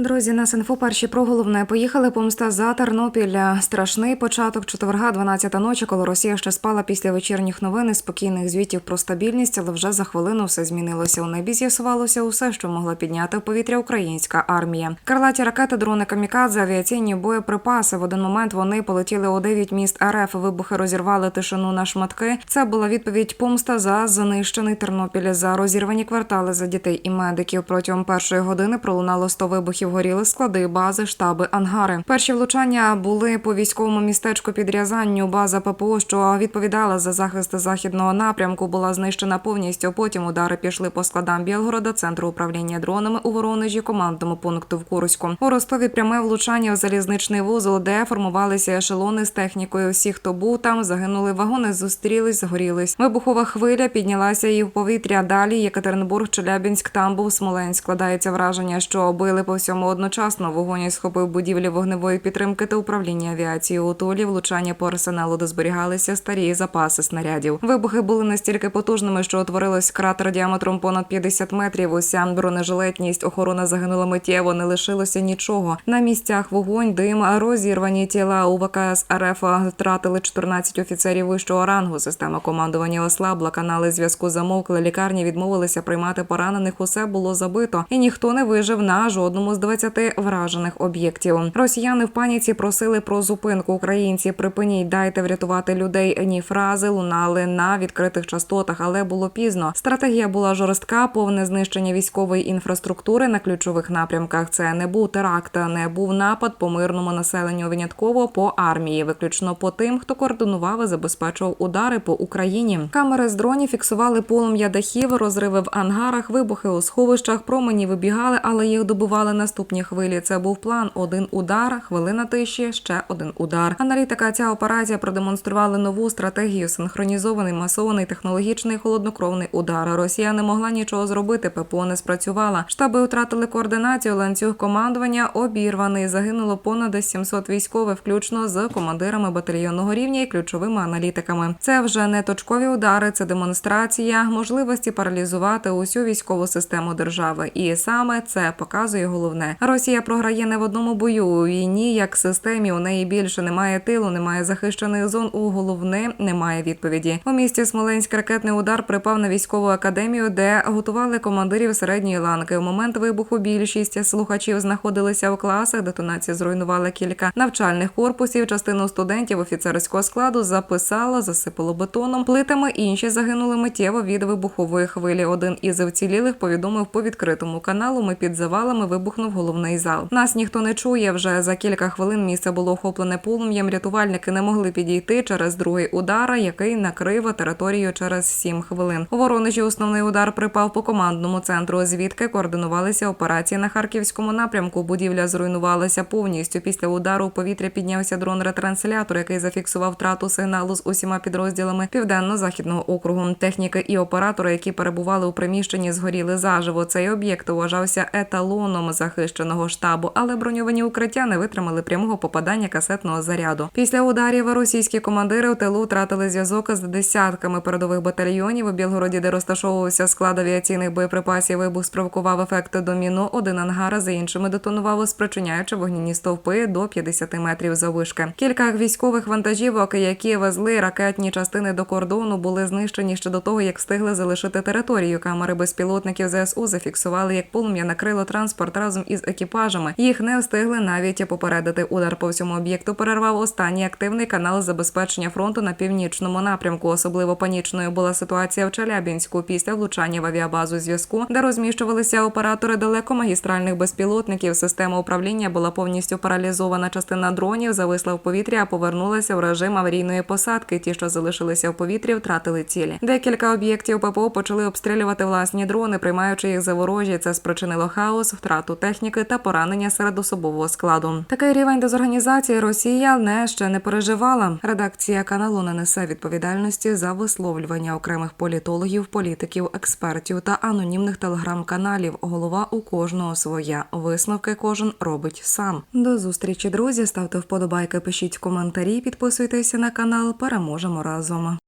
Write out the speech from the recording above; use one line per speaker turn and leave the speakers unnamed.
Друзі, нас інфо перші про головне. Поїхали помста за Тернопіль. Страшний початок четверга, 12 ночі, коли Росія ще спала після вечірніх новин і спокійних звітів про стабільність, але вже за хвилину все змінилося. У небі з'ясувалося усе, що могла підняти в повітря українська армія. Крилаті ракети, дрони камікадзе, авіаційні боєприпаси. В один момент вони полетіли у дев'ять міст РФ. Вибухи розірвали тишину на шматки. Це була відповідь помста за знищений Тернопіль, за розірвані квартали за дітей і медиків. Протягом першої години пролунало 100 вибухів. Горіли склади, бази, штаби, ангари. Перші влучання були по військовому містечку під Рязанню. База ППО, що відповідала за захист західного напрямку, була знищена повністю. Потім удари пішли по складам Білгорода, центру управління дронами у Воронежі, командному пункту в Курську. У Ростові пряме влучання в залізничний вузол, де формувалися ешелони з технікою. Всі, хто був там, загинули вагони, зустрілись, згорілись. Вибухова хвиля піднялася і в повітря. Далі Єкатеринбург, Челябінськ, там був Смоленськ. Складається враження, що били по всьому одночасно. Вогонь схопив будівлі вогневої підтримки та управління авіації у Тулі. Влучання по арсеналу, де зберігалися старі запаси снарядів. Вибухи були настільки потужними, що утворилось кратер діаметром понад 50 метрів. Уся бронежилетність охорона загинула миттєво. Не лишилося нічого. На місцях вогонь, дим, розірвані тіла у ВКС РФ втратили 14 офіцерів вищого рангу. Система командування ослабла. Канали зв'язку замовкли. Лікарні відмовилися приймати поранених. Усе було забито, і ніхто не вижив на жодному з 20 вражених об'єктів. Росіяни в паніці просили про зупинку. Українці припиніть, дайте врятувати людей. Ні фрази лунали на відкритих частотах, але було пізно. Стратегія була жорстка, повне знищення військової інфраструктури на ключових напрямках. Це не був теракт, не був напад по мирному населенню. Винятково по армії, виключно по тим, хто координував і забезпечував удари по Україні. Камери з дронів фіксували полум'я дахів, розриви в ангарах, вибухи у сховищах. Промені вибігали, але їх добували наступні хвилі. Це був план: один удар, хвилина тиші, ще один удар. Аналітика ця операція продемонструвала нову стратегію: синхронізований, масований, технологічний холоднокровний удар. Росія не могла нічого зробити. ППО не спрацювала. Штаби втратили координацію. Ланцюг командування обірваний. Загинуло понад 700 військових, включно з командирами батальйонного рівня і ключовими аналітиками. Це вже не точкові удари, це демонстрація можливості паралізувати усю військову систему держави. І саме це показує головне. Росія програє не в одному бою у війні, як системі. У неї більше немає тилу, немає захищених зон. У головне немає відповіді. У місті Смоленськ ракетний удар припав на військову академію, де готували командирів середньої ланки. У момент вибуху більшість слухачів знаходилися в класах. Детонація зруйнувала кілька навчальних корпусів. Частину студентів офіцерського складу записала, засипало бетоном плитами. Інші загинули миттєво від вибухової хвилі. Один із вцілілих повідомив по відкритому каналу. Ми під завалами вибухнув головний зал. Нас ніхто не чує. Вже за кілька хвилин місце було охоплене полум'ям. Рятувальники не могли підійти через другий удар, який накрив територію через сім хвилин. У Воронежі основний удар припав по командному центру, звідки координувалися операції на харківському напрямку. Будівля зруйнувалася повністю. Після удару у повітря піднявся дрон-ретранслятор, який зафіксував втрату сигналу з усіма підрозділами південно-західного округу. Техніки і оператори, які перебували у приміщенні, згоріли заживо. Цей об'єкт вважався еталоном захищеного штабу, але броньовані укриття не витримали прямого попадання касетного заряду. Після ударів російські командири у тилу втратили зв'язок з десятками передових батальйонів у Білгороді, де розташовувався склад авіаційних боєприпасів. Вибух спровокував ефект доміно. Один ангар за іншими детонував, спричиняючи вогняні стовпи до 50 метрів заввишки. Кілька військових вантажівок, які везли ракетні частини до кордону, були знищені ще до того, як встигли залишити територію. Камери безпілотників ЗСУ зафіксували, як полум'я накрило транспорт разом із екіпажами. Їх не встигли навіть попередити. Удар по всьому об'єкту перервав останній активний канал забезпечення фронту на північному напрямку. Особливо панічною була ситуація в Челябінську після влучання в авіабазу зв'язку, де розміщувалися оператори далекомагістральних безпілотників. Система управління була повністю паралізована. Частина дронів зависла в повітрі, а повернулася в режим аварійної посадки. Ті, що залишилися в повітрі, втратили цілі. Декілька об'єктів ППО почали обстрілювати власні дрони, приймаючи їх за ворожі. Це спричинило хаос, втрату техніки та поранення серед особового складу. Такий рівень дезорганізації Росія не ще не переживала. Редакція каналу не несе відповідальності за висловлювання окремих політологів, політиків, експертів та анонімних телеграм-каналів. Голова у кожного своя. Висновки кожен робить сам. До зустрічі, друзі. Ставте вподобайки, пишіть коментарі, підписуйтеся на канал. Переможемо разом.